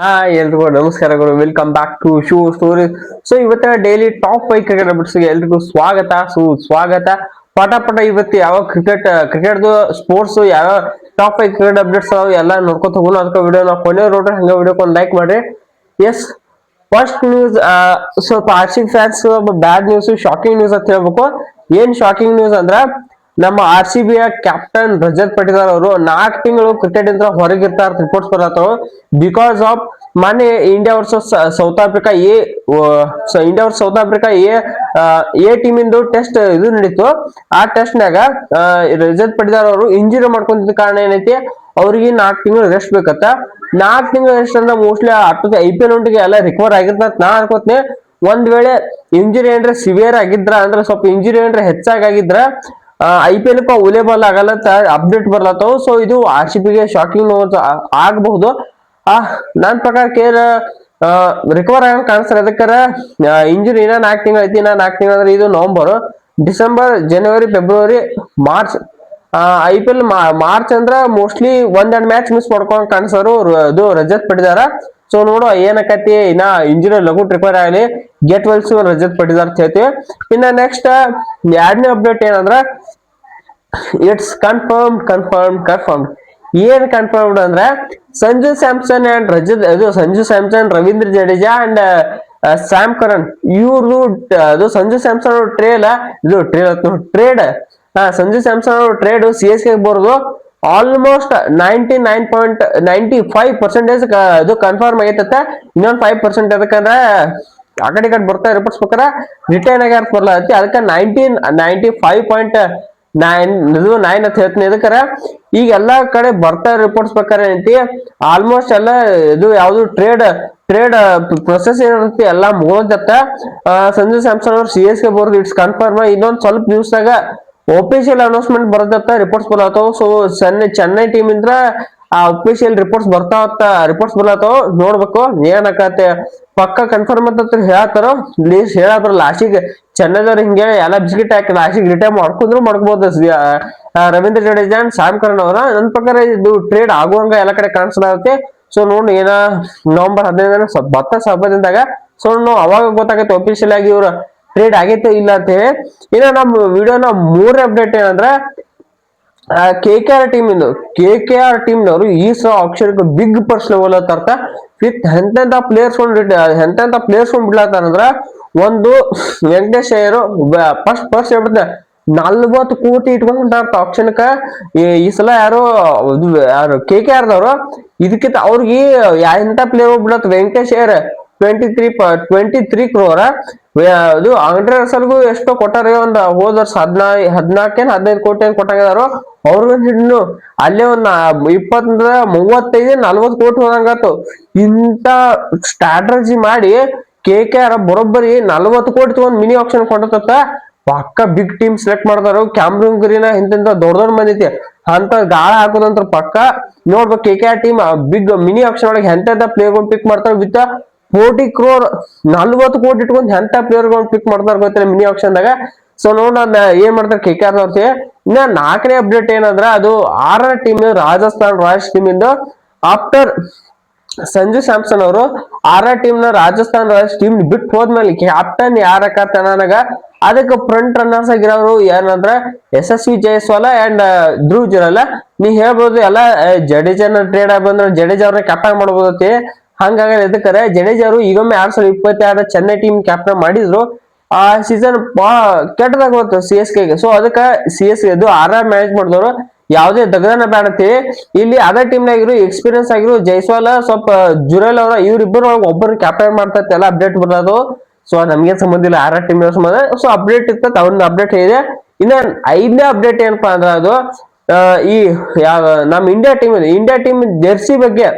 Hi ಎಲ್ರಿಗೂ ನಮಸ್ಕಾರಗಳು welcome back to shoe story so ಇವತ್ತಿನ daily top five cricket updates ಎಲ್ರಿಗೂ ಸ್ವಾಗತ. ಸೊ ಸ್ವಾಗತ. ಪಟ ಪಟ ಇವತ್ತು ಯಾವ ಕ್ರಿಕೆಟ್ ಕ್ರಿಕೆಟ್ದು ಸ್ಪೋರ್ಟ್ಸ್ ಯಾವ ಟಾಪ್ ಫೈವ್ ಕ್ರಿಕೆಟ್ ಅಪ್ಡೇಟ್ಸ್ ಅದಾವ ಎಲ್ಲ ನೋಡ್ಕೊತ ಹೋಗೋಣ. ಅದಕ್ಕೆ ವಿಡಿಯೋ ನಾವು ಕೊನೆ ನೋಡ್ರಿ. ಹಂಗೆ ವಿಡಿಯೋಕ್ಕೆ ಒಂದು ಲೈಕ್ ಮಾಡ್ರಿ. ಎಸ್ ಫಸ್ಟ್ ನ್ಯೂಸ್ ಸ್ವಲ್ಪ R C fans bad news shocking news ಅಂತ ಹೇಳ್ಬೇಕು. ಏನ್ ಶಾಕಿಂಗ್ ನ್ಯೂಸ್ ಅಂದ್ರ ನಮ್ಮ ಆರ್ ಸಿ ಬಿಯ ಕ್ಯಾಪ್ಟನ್ ರಜತ್ ಪಟಿದಾರ್ ಅವರು ನಾಲ್ಕು ತಿಂಗಳು ಕ್ರಿಕೆಟ್ ಇಂದ ಹೊರಗಿರ್ತಾರ ರಿಪೋರ್ಟ್ಸ್ ಬರತ್ತವ. ಬಿಕಾಸ್ ಆಫ್ ಮೊನ್ನೆ India versus South Africa A India versus South Africa A A team into test ಇದು ನಡೀತು. ಆ ಟೆಸ್ಟ್ ನಾಗ ರಜತ್ ಪಟಿದಾರ್ ಅವರು ಇಂಜುರಿ ಮಾಡ್ಕೊಂಡಿದ್ದ ಕಾರಣ ಏನೈತಿ? ಅವ್ರಿಗೆ ನಾಲ್ಕು ತಿಂಗಳು ರೆಸ್ಟ್ ಬೇಕತ್ತ. ನಾಲ್ಕು ತಿಂಗಳು ರೆಸ್ಟ್ ಅಂದ್ರೆ ಮೋಸ್ಟ್ಲಿ ಆಟದ ಐ ಪಿ ಎಲ್ ಉಂಟಿಗೆ ಎಲ್ಲ ರಿಕವರ್ ಆಗಿರ್ತಂತ ನಾ ಅನ್ಕೋತೀನಿ. ಒಂದ್ ವೇಳೆ ಇಂಜುರಿ ಏನ್ರ ಸಿವಿಯರ್ ಆಗಿದ್ರ, ಅಂದ್ರೆ ಸ್ವಲ್ಪ ಇಂಜುರಿ ಏನ್ರ ಹೆಚ್ಚಾಗಿದ್ರ ಐ ಪಿ ಎಲ್ ಅವೈಲೇಬಲ್ ಆಗಲ್ಲ ಅಪ್ಡೇಟ್ ಬರ್ಲತ್ತವು ಸೊ ಇದು ಆರ್ ಸಿ ಪಿಗೆ ಶಾಕಿಂಗ್ ಆಗಬಹುದು. ಆ ನನ್ನ ಪ್ರಕಾರ ಕೇರ್ ರಿಕವರ್ ಆಗಂಗ್ ಕಾಣಿಸ್ತಾರೆ ಅದಕ್ಕಾರ ಇಂಜುರಿ ಇನ್ನ ನಾಲ್ಕು ತಿಂಗಳು ಐತಿ, ಇನ್ನ ನಾಲ್ಕು ತಿಂಗಳು ಅಂದ್ರೆ ಇದು November December January February March I P L March ಅಂದ್ರ ಮೋಸ್ಟ್ಲಿ ಒಂದೆರಡು ಮ್ಯಾಚ್ ಮಿಸ್ ಮಾಡ್ಕೊಂಡು ಕಾಣಿಸೋರು ಇದು ರಜತ್ ಪಡಿದಾರ ಸೊ ನೋಡು ಏನಕತಿ ಇನ್ನ ಇಂಜಿನಿಯರ್ ಲಘು ಪ್ರಿಪೇರ್ ಆಗಲಿ. ಗೆಟ್ ವೆಲ್ಸ್ ರಜತ್ ಪಟ್ಟಿದಾರ್ ಅಂತ ಹೇಳ್ತೀವಿ. ಇನ್ನ ನೆಕ್ಸ್ಟ್ ಎರಡನೇ ಅಪ್ಡೇಟ್ ಏನಂದ್ರ ಇಟ್ಸ್ ಕನ್ಫರ್ಮ್ ಕನ್ಫರ್ಮ್ ಕನ್ಫರ್ಮ್ ಏನ್ ಕನ್ಫರ್ಮ್ ಅಂದ್ರೆ, ಸಂಜು ಸ್ಯಾಮ್ಸನ್ ಅಂಡ್ ರಜತ್, ಅದು Sanju Samson, Ravindra Jadeja and Sam Curran. ಇವ್ರದು, ಅದು ಸಂಜು ಸ್ಯಾಮ್ಸನ್ ಟ್ರೇಲ್ ಇದು ಟ್ರೇಲ್ ಟ್ರೇಡ್ ಹಾ Sanju Samson trade C S K ಬರೋದು almost ninety nine point ninety five percentage ಇದು ಕನ್ಫರ್ಮ್ ಆಗೈತತ್ತ. ಇನ್ನೊಂದು ಫೈವ್ ಪರ್ಸೆಂಟ್ ಅದಕ್ಕಂದ್ರೆ ಆ ಕಡೆ ಕಡೆ ಬರ್ತಾ ರಿಪೋರ್ಟ್ಸ್ ರಿಟರ್ನ್ ಆಗ್ಯಾರ ಬರ್ಲಾತಿ ಅದಕ್ಕೆ nineteen ninety five point nine ಇದು ನೈನ್ ಅಂತ ಹೇಳ್ತೀನಿ. ಇದಕ್ಕರ ಈಗ ಎಲ್ಲಾ ಕಡೆ ಬರ್ತಾ ರಿಪೋರ್ಟ್ಸ್ ಬೇಕಾರೆ ಐತಿ ಆಲ್ಮೋಸ್ಟ್ ಎಲ್ಲ ಇದು ಯಾವ್ದು ಟ್ರೇಡ್ ಟ್ರೇಡ್ ಪ್ರೊಸೆಸ್ ಏನಿರುತ್ತೆ ಎಲ್ಲ ಮುಗೋದತ್ತ ಸಂಜು ಸ್ಯಾಮ್ಸನ್ ಅವ್ರು ಸಿ ಎಸ್ ಕೆ ಬರೋದು ಇಟ್ಸ್ ಕನ್ಫರ್ಮ್ ಇನ್ನೊಂದು ಸ್ವಲ್ಪ ದಿವಸದಾಗ ಒಫಿಷಿಯಲ್ ಅನೌನ್ಸ್ಮೆಂಟ್ ಬರದತ್ತ ರಿಪೋರ್ಟ್ಸ್ ಬರತ್ತವ ಸೊ ಚೆನ್ನೈ ಚೆನ್ನೈ ಟೀಮ್ ಇಂದ್ರ ಆ ಒಫಿಷಿಯಲ್ ರಿಪೋರ್ಟ್ಸ್ ಬರ್ತಾವತ್ತ ರಿಪೋರ್ಟ್ಸ್ ಬರ್ಲಾತಾವ ನೋಡ್ಬೇಕು, ಏನಕತ್ತೆ. ಪಕ್ಕ ಕನ್ಫರ್ಮ್ ಅಂತ ಹೇಳ್ತಾರೋ. ಲೀಸ್ಟ್ ಹೇಳತ್ತಾರ ಲಾಸ್ಟಿಗೆ ಚೆನ್ನೈದವ್ರು ಹಿಂಗೆ ಎಲ್ಲ ಬಿಸ್ಕಿಟ್ ಹಾಕಿ ಲಾಸ್ಟಿಗೆ ರಿಟೈರ್ ಮಾಡ್ಕೊಂಡ್ರು ಮಾಡ್ಕೋಬಹುದು Ravindra Jadeja and Sam Curran ಅವರ. ನನ್ನ ಪ್ರಕಾರ ಇದು ಟ್ರೇಡ್ ಆಗುವಂಗ ಎಲ್ಲ ಕಡೆ ಕಾಣಿಸ್ಲಾಗುತ್ತೆ. ಸೊ ನೋಡಿ, ಏನ, ನವೆಂಬರ್ ಹದಿನೈದರ ಭತ್ತ ಸಬ್ಬದಿಂದಾಗ ಸೊ ನೋ ಅವಾಗ ಗೊತ್ತಾಗತ್ತೆ ಒಫಿಷಿಯಲ್ ಆಗಿ ಇವ್ರ ಟ್ರೇಡ್ ಆಗೈತೆ ಇಲ್ಲ ಅಂತ ಹೇಳಿ. ಇನ್ನು ನಮ್ಮ ವಿಡಿಯೋನ ಮೂರನೇ ಅಪ್ಡೇಟ್ ಏನಂದ್ರೆ ಕೆ ಕೆ ಆರ್ ಟೀಮ್ ಇಂದು ಕೆ ಕೆ ಆರ್ ಟೀಮ್ ನವರು ಈ ಸಲ ಆಪ್ಷನ್ ಬಿಗ್ ಪರ್ಸ್ ಲೆವೆಲ್ ತರ್ತ ವಿತ್ ಎಂತೆಂತ ಪ್ಲೇಯರ್ಸ್ ಎಂತೆಂತ ಪ್ಲೇಯರ್ಸ್ ಬಿಡ್ಲತ್ತಾರಂದ್ರ ಒಂದು ವೆಂಕಟೇಶ್ ಅಯ್ಯರು ಫಸ್ಟ್ ಫಸ್ಟ್ ಹೇಳ್ಬಿಡ್ತಾರೆ ನಲ್ವತ್ತು ಕೋಟಿ ಇಟ್ಕೊಂಡ್ ಆಕ್ಷನ್ಕ ಈ ಸಲ ಯಾರು ಯಾರು ಕೆ ಕೆ ಆರ್ದವ್ರು ಇದಕ್ಕಿಂತ ಅವ್ರಿಗೆ ಎಂತ player ಹೋಗ್ಬಿಡತ್ತೆ, Venkatesh Iyer? Twenty three twenty three crore ಅದು ಆಂಡ್ರೆ ರಸಲ್ಗೂ ಎಷ್ಟೋ ಕೊಟ್ಟಾರ, ಒಂದ್ ಹೋದ ವರ್ಷ ಹದ್ನಾ, ಹದಿನಾಲ್ಕೇನ್, ಹದಿನೈದು ಕೋಟಿ ಏನ್ ಕೊಟ್ಟಾಗಿದಾರೋ, ಅವ್ರಿಗೂ ಇನ್ನು ಅಲ್ಲೇ ಒಂದ್ ಇಪ್ಪತ್ತ ಮೂವತ್ತೈದು ನಲ್ವತ್ ಕೋಟಿ ಹೋದಂಗಾತು ಇಂತ ಸ್ಟ್ರಾಟಜಿ ಮಾಡಿ ಕೆ ಕೆ ಆರ್ ಬರೋಬ್ಬರಿ ನಲ್ವತ್ತು ಕೋಟಿ ತಗೊಂಡ್ ಮಿನಿ ಆಪ್ಷನ್ ಕೊಟ್ಟತ್ತ ಪಕ್ಕ ಬಿಗ್ ಟೀಮ್ ಸೆಲೆಕ್ಟ್ ಮಾಡ್ತಾರ ಕ್ಯಾಮ್ರೂನ್ ಗ್ರೀನ ಇಂತಿಂತ ದೊಡ್ಡ ದೊಡ್ಡ ಮಂದಿ ಅಂತ ಗಾಳ ಹಾಕೋದಂತ್ರ ಪಕ್ಕ. ನೋಡ್ಬೇಕು K K R team big mini auction ಒಳಗೆ ಎಂತೆಂತ ಪ್ಲೇಯರ್ ಪಿಕ್ ಮಾಡ್ತಾರ, ವಿತ್ ಕೋಟಿ ಕ್ರೋರ್, ನಲ್ವತ್ತು ಕೋಟಿ ಇಟ್ಕೊಂಡು ಎಂತ ಪ್ಲೇಯರ್ಗಳು ಪಿಕ್ ಮಾಡ್ತಾರ ಗೊತ್ತಿಲ್ಲ ಮಿನಿ ಆಪ್ಷನ್ ದಾಗ? ಸೊ ನೋಡ್ ನಾನ್ ಏನ್ ಮಾಡ್ತಾರೆ ಕೆ ಕೆ ಆರ್ ಅವ್ರಿಗೆ ಇನ್ನ ನಾಲ್ಕನೇ ಅಪ್ಡೇಟ್ ಏನಂದ್ರೆ ಅದು ಆರನೇ ಟೀಮ್ ರಾಜಸ್ಥಾನ್ ರಾಯಲ್ಸ್ ಟೀಮ್ ಇಂದ ಆಫ್ಟರ್ ಸಂಜು ಸ್ಯಾಮ್ಸನ್ ಅವರು ಆರ ಟೀಮ್ನ ರಾಜಸ್ಥಾನ್ ರಾಯಲ್ಸ್ ಟೀಮ್ ಬಿಟ್ಟು ಹೋದ್ಮೇಲೆ ಕ್ಯಾಪ್ಟನ್ ಯಾರ ನನಗ ಅದಕ್ಕೆ ಫ್ರಂಟ್ ರನ್ನರ್ಸ್ ಆಗಿರೋರು ಏನಂದ್ರ ಯಶಸ್ವಿ ಜಯಸ್ವಾಲ ಅಂಡ್ ಧ್ರುವ್ ಜುರಲ್ಲ ನೀ ಹೇಳ್ಬೋದು ಎಲ್ಲ ಜಡೇಜನ ಟ್ರೇಡ್ ಆಗಿ ಬಂದ್ರೆ ಜಡೇಜ್ ಅವ್ರನ್ನ ಕ್ಯಾಪ್ಟನ್ ಮಾಡ್ಬೋದತಿ ಹಂಗಾಗಿ ಎದಕ್ಕಾರೆ ಜಡೇಜಾರು ಈಗೊಮ್ಮೆ ಎರಡ್ ಸಾವಿರದ ಇಪ್ಪತ್ತಾರ ಚೆನ್ನೈ ಟೀಮ್ ಕ್ಯಾಪ್ಟನ್ ಮಾಡಿದ್ರು. ಆ ಸೀಸನ್ ಕೆಟ್ಟದಾಗ ಹೋಯ್ತು ಸಿ ಎಸ್ ಕೆಗೆ ಸೊ ಅದಕ್ಕ C S K R R manage ಮಾಡಿದವರು. ಯಾವುದೇ ದಗದನ ಅಂತೇಳಿ ಇಲ್ಲಿ ಅದೇ ಟೀಮ್ ನಾಗಿರು ಎಕ್ಸ್ಪೀರಿಯನ್ಸ್ ಆಗಿರು ಜೈಸ್ವಾಲ್, ಸ್ವಲ್ಪ ಜುರೇಲ್ ಅವರ ಇವ್ರಿಬ್ಬರು ಒಬ್ಬರು ಕ್ಯಾಪ್ಟನ್ ಮಾಡ್ತಾ ಎಲ್ಲ ಅಪ್ಡೇಟ್ ಬರೋದು ಸೊ ನಮ್ಗೆ ಸಂಬಂಧ ಇಲ್ಲ, ಆರ್ ಟೀಮ್ ಸಂಬಂಧ. ಸೊ ಅಪ್ಡೇಟ್ ಇತ್ತು ಅವ್ರನ್ನ ಅಪ್ಡೇಟ್ ಇದೆ ಇನ್ನ ಐದನೇ ಅಪ್ಡೇಟ್ ಏನಪ್ಪಾ ಅಂದ್ರೆ ಅದು ಈ ನಮ್ಮ India team India team jersey ಬಗ್ಗೆ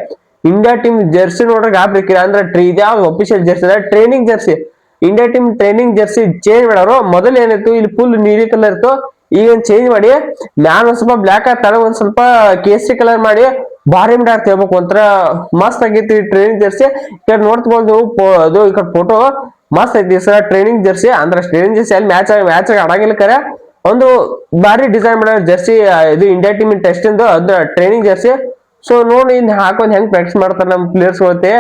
ಇಂಡಿಯಾ ಟೀಮ್ ಜೆರ್ಸಿ ನೋಡ್ರೆ ಗಾಬ್ರಿಕಿರ ಅಂದ್ರೆ ಟ್ರೀ ಇದ್ಯಾವ್ದು official jersey training jersey India team training jersey change ಮಾಡೋರು. ಮೊದಲು ಏನಿತ್ತು? ಇಲ್ಲಿ ಫುಲ್ ನೀಲಿ ಕಲರ್ ಇತ್ತು. ಈಗ ಚೇಂಜ್ ಮಾಡಿ ಒಂದ್ ಸ್ವಲ್ಪ ಬ್ಲಾಕ್ ತಳ ಒಂದ್ ಸ್ವಲ್ಪ ಕೇಸರಿ ಕಲರ್ ಮಾಡಿ, ಭಾರಿ ಮಿಡ ಹೇಳ್ಬೇಕು ಒಂಥರ ಮಸ್ತ್ ಆಗೈತಿ ಟ್ರೈನಿಂಗ್ ಜೆರ್ಸಿ ಈ ಕಡೆ ನೋಡ್ಬೋದು ಅದು ಈ ಕಡೆ ಫೋಟೋ ಮಸ್ತ್ ಐತಿ ಸರ್ ಟ್ರೈನಿಂಗ್ ಜೆರ್ಸಿ ಅಂದ್ರೆ ಟ್ರೈನಿಂಗ್ ಜೆರ್ಸಿ ಅಲ್ಲಿ ಮ್ಯಾಚ್ ಮ್ಯಾಚ್ ಆಡಂಗಿಲ್ಲ ಕರೆ. ಒಂದು ಭಾರಿ ಡಿಸೈನ್ ಮಾಡೋ ಜೆರ್ಸಿ ಇದು ಇಂಡಿಯಾ ಟೀಮ್ ಟೆಸ್ಟ್ ಅದ ಟ್ರೈನಿಂಗ್ ಜೆರ್ಸಿ ಸೊ ನೋಡಿ ಇನ್ ಹಾಕೊಂಡ್ ಹೆಂಗ್ ಪ್ರಾಕ್ಟೀಸ್ ಮಾಡ್ತಾರೆ ನಮ್ಮ ಪ್ಲೇಯರ್ಸ್ ಮತ್ತೆ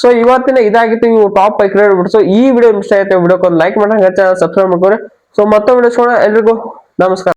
ಸೊ ಇವತ್ತಿನ ಇದಾಗಿತ್ತು ಇವು ಟಾಪ್ ಫೈವ್ ಕ್ರಿಕೆಟ್ ಬಿಡ್ಸು. ಈ ವಿಡಿಯೋ ಇಷ್ಟ ಆಯ್ತು ವಿಡಿಯೋ ಒಂದು ಲೈಕ್ ಮಾಡಿ ಚಾನಲ್ ಸಬ್ಸ್ಕ್ರೈಬ್ ಮಾಡ್ಕೊರಿ. ಸೊ ಮತ್ತೊಂದು ವಿಡಿಯೋ ಎಲ್ರಿಗೂ ನಮಸ್ಕಾರ.